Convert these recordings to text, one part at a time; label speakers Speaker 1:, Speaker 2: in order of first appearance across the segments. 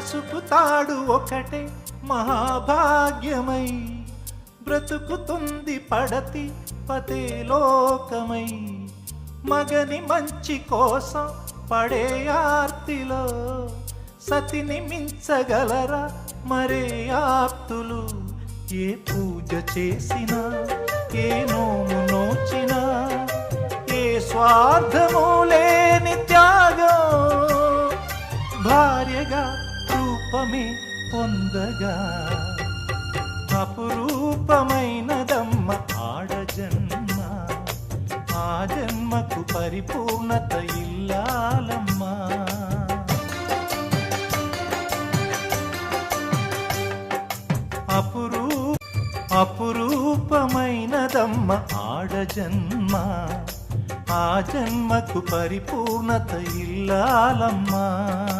Speaker 1: పసుపు తాడు ఒకటే మహాభాగ్యమై. బ్రతుకుతుంది పడతి పతే లోకమై. మగని మంచి కోసం పడే ఆర్తిలో సతిని మించగలరా మరే ఆప్తులు? ఏ పూజ చేసినా ఏ నోము నోచినా ఏ స్వార్థము రూపమే పొందగా. అపురూపమైనదమ్మ ఆడ జన్మ ఆ జన్మకు పరిపూర్ణత ఇల్లాలమ్మా. అపురూ అపురూపమైనదమ్మ ఆడ జన్మ ఆ జన్మకు పరిపూర్ణత ఇల్లాలమ్మా.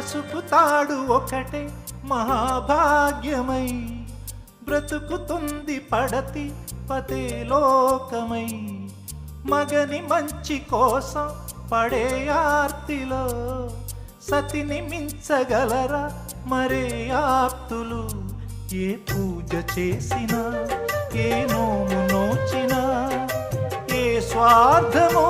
Speaker 1: పసుపు తాడు ఒకటే మహాభాగ్యమై. బ్రతుకుతుంది పడతి పతే లోకమై. మగని మంచి కోసం పడే ఆర్తిలో సతిని మించగలరా మరే ఆప్తులు? ఏ పూజ చేసినా ఏ నోము నోచినా ఏ స్వార్థము